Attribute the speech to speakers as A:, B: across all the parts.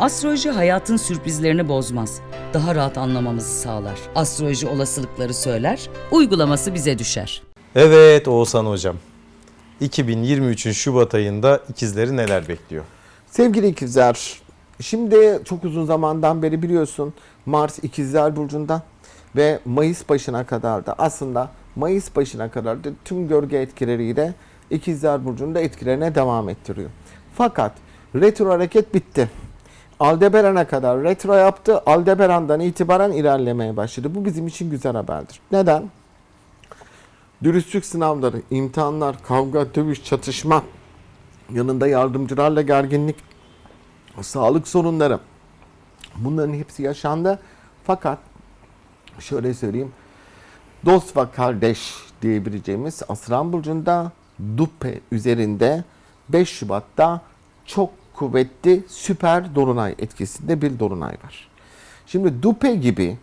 A: Astroloji hayatın sürprizlerini bozmaz. Daha rahat anlamamızı sağlar. Astroloji olasılıkları söyler, uygulaması bize düşer.
B: Evet Oğuzhan Hocam. 2023'ün Şubat ayında ikizleri neler bekliyor?
C: Sevgili ikizler, şimdi çok uzun zamandan beri biliyorsun Mars ikizler burcunda ve Mayıs başına kadar da aslında Mayıs başına kadar da tüm gölge etkileriyle ikizler burcunda etkilerine devam ettiriyor. Fakat retro hareket bitti. Aldebaran'a kadar retro yaptı. Aldebaran'dan itibaren ilerlemeye başladı. Bu bizim için güzel haberdir. Neden? Dürüstlük sınavları, imtihanlar, kavga, dövüş, çatışma, yanında yardımcılarla gerginlik, sağlık sorunları. Bunların hepsi yaşandı. Fakat şöyle söyleyeyim. Dost ve kardeş diyebileceğimiz Aslan Burcu'nda Dupe üzerinde 5 Şubat'ta çok kuvvetli süper dolunay etkisinde bir dolunay var. Şimdi Dupe gibi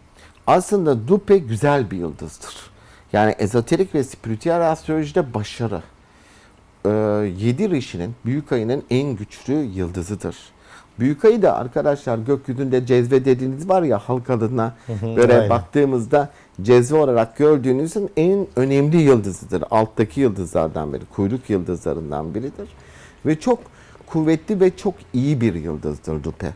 C: aslında Dupe güzel bir yıldızdır. Yani ezoterik ve spiritüel astrolojide başarı. Ee, yedi rişinin büyük ayının en güçlü yıldızıdır. Büyük ayı da arkadaşlar gökyüzünde cezve dediğiniz var ya halk adına böyle
B: aynen.
C: baktığımızda cezve olarak gördüğünüzün en önemli yıldızıdır. Alttaki yıldızlardan biri, kuyruk yıldızlarından biridir. Ve çok kuvvetli ve çok iyi bir yıldızdır Dupe.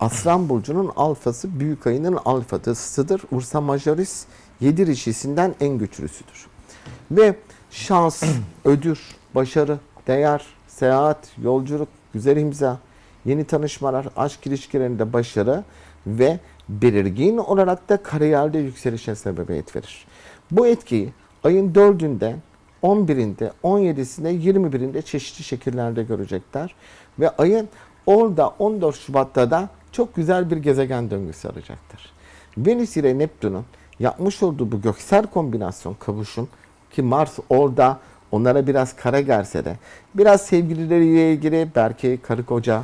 C: Aslan Burcu'nun alfası büyük ayının alfasıdır. Ursa Majoris yedi rişisinden en güçlüsüdür. Ve şans, ödül, başarı, değer, seyahat, yolculuk, güzel imza, yeni tanışmalar, aşk ilişkilerinde başarı ve belirgin olarak da kariyerde yükselişe sebebiyet verir. Bu etkiyi ayın 4'ünde, 11'inde, 17'sinde, 21'inde çeşitli şekillerde görecekler. Ve ayın orada 14 Şubat'ta da çok güzel bir gezegen döngüsü arayacaktır. Venüs ile Neptün'ün yapmış olduğu bu göksel kombinasyon kavuşum ki Mars orada onlara biraz kara gelse de biraz sevgilileriyle ilgili belki karı koca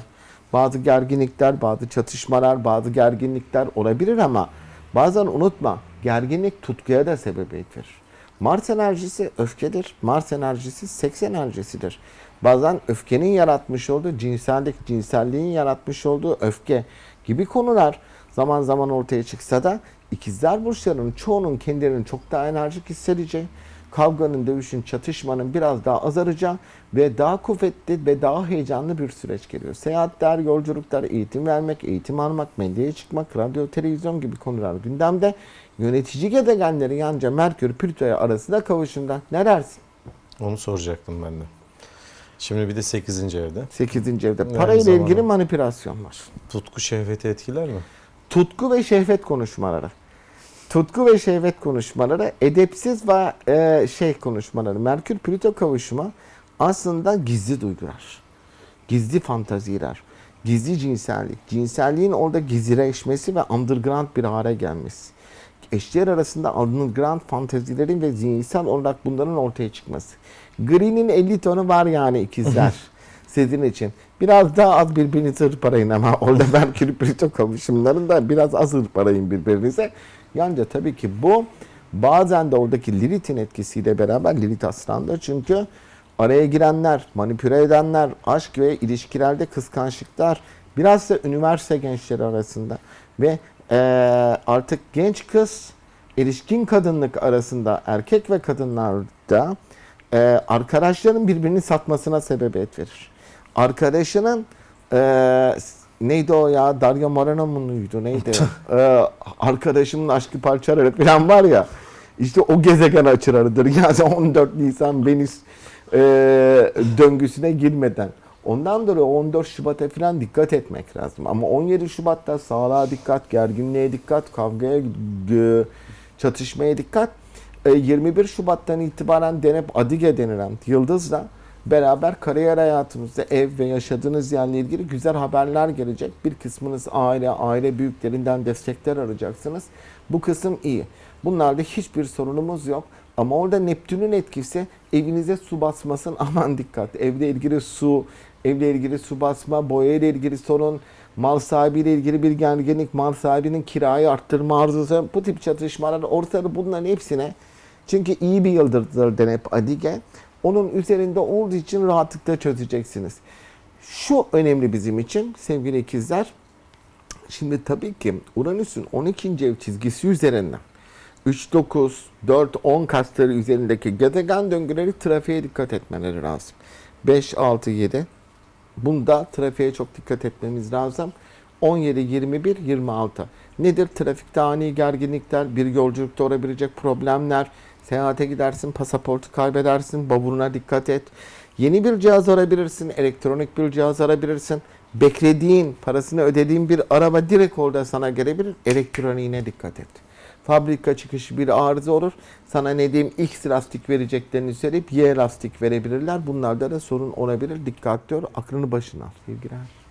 C: bazı gerginlikler, bazı çatışmalar, bazı gerginlikler olabilir ama bazen unutma gerginlik tutkuya da sebebiyet verir. Mars enerjisi öfkedir. Mars enerjisi seks enerjisidir. Bazen öfkenin yaratmış olduğu cinsellik, cinselliğin yaratmış olduğu öfke gibi konular zaman zaman ortaya çıksa da ikizler burçlarının çoğunun kendilerini çok daha enerjik hissedeceği, kavganın, dövüşün, çatışmanın biraz daha azaracağı ve daha kuvvetli ve daha heyecanlı bir süreç geliyor. Seyahatler, yolculuklar, eğitim vermek, eğitim almak, medyaya çıkmak, radyo, televizyon gibi konular gündemde. Yönetici gezegenleri yanca Merkür, Plüto'ya arasında kavuşumda. Ne dersin?
B: Onu soracaktım ben de. Şimdi bir de 8. evde.
C: 8. evde. Parayla ilgili manipülasyon var.
B: Tutku şehveti etkiler mi?
C: Tutku ve şehvet konuşmaları. Tutku ve şehvet konuşmaları, edepsiz ve e, şey konuşmaları. Merkür Plüto kavuşumu aslında gizli duygular. Gizli fantaziler. Gizli cinsellik. Cinselliğin orada gizlileşmesi ve underground bir hale gelmesi. Eşler arasında underground fantezilerin ve zihinsel olarak bunların ortaya çıkması. Green'in 50 tonu var yani ikizler. sizin için. Biraz daha az birbirinize hırparayın ama orada Merkür Plüto kavuşumlarında biraz az hırparayın birbirinize. Yalnızca tabii ki bu bazen de oradaki Lilith'in etkisiyle beraber Lilith aslanda çünkü araya girenler, manipüle edenler, aşk ve ilişkilerde kıskançlıklar biraz da üniversite gençleri arasında ve eee, artık genç kız erişkin kadınlık arasında erkek ve kadınlarda e, arkadaşların birbirini satmasına sebebiyet verir. Arkadaşının e, neydi o ya Dario Moreno muydu neydi? e, arkadaşımın aşkı parçaları falan var ya işte o gezegen açılarıdır. Yani 14 Nisan Venüs e, döngüsüne girmeden. Ondan dolayı 14 Şubat'a falan dikkat etmek lazım. Ama 17 Şubat'ta sağlığa dikkat, gerginliğe dikkat, kavgaya, e, çatışmaya dikkat. E, 21 Şubat'tan itibaren Denep Adige denilen yıldızla beraber kariyer hayatınızda ev ve yaşadığınız yerle ilgili güzel haberler gelecek. Bir kısmınız aile, aile büyüklerinden destekler arayacaksınız. Bu kısım iyi. Bunlarda hiçbir sorunumuz yok. Ama orada Neptün'ün etkisi evinize su basmasın aman dikkat. Evle ilgili su, evle ilgili su basma, boya ile ilgili sorun, mal sahibiyle ilgili bir gerginlik, mal sahibinin kirayı arttırma arzusu, bu tip çatışmalar ortada bunların hepsine çünkü iyi bir yıldızdır Denep Adige. Onun üzerinde olduğu için rahatlıkla çözeceksiniz. Şu önemli bizim için sevgili ikizler. Şimdi tabii ki Uranüs'ün 12. ev çizgisi üzerinden 3, 9, 4, 10 kasları üzerindeki gezegen döngüleri trafiğe dikkat etmeleri lazım. 5, 6, 7. Bunda trafiğe çok dikkat etmemiz lazım. 17, 21, 26. Nedir? Trafikte ani gerginlikler, bir yolculukta olabilecek problemler, seyahate gidersin, pasaportu kaybedersin, bavuluna dikkat et. Yeni bir cihaz arabilirsin, elektronik bir cihaz arabilirsin. Beklediğin, parasını ödediğin bir araba direkt orada sana gelebilir. Elektroniğine dikkat et. Fabrika çıkışı bir arıza olur. Sana ne diyeyim X lastik vereceklerini söyleyip Y lastik verebilirler. Bunlarda da sorun olabilir. Dikkatli ol. Aklını başına al sevgiler.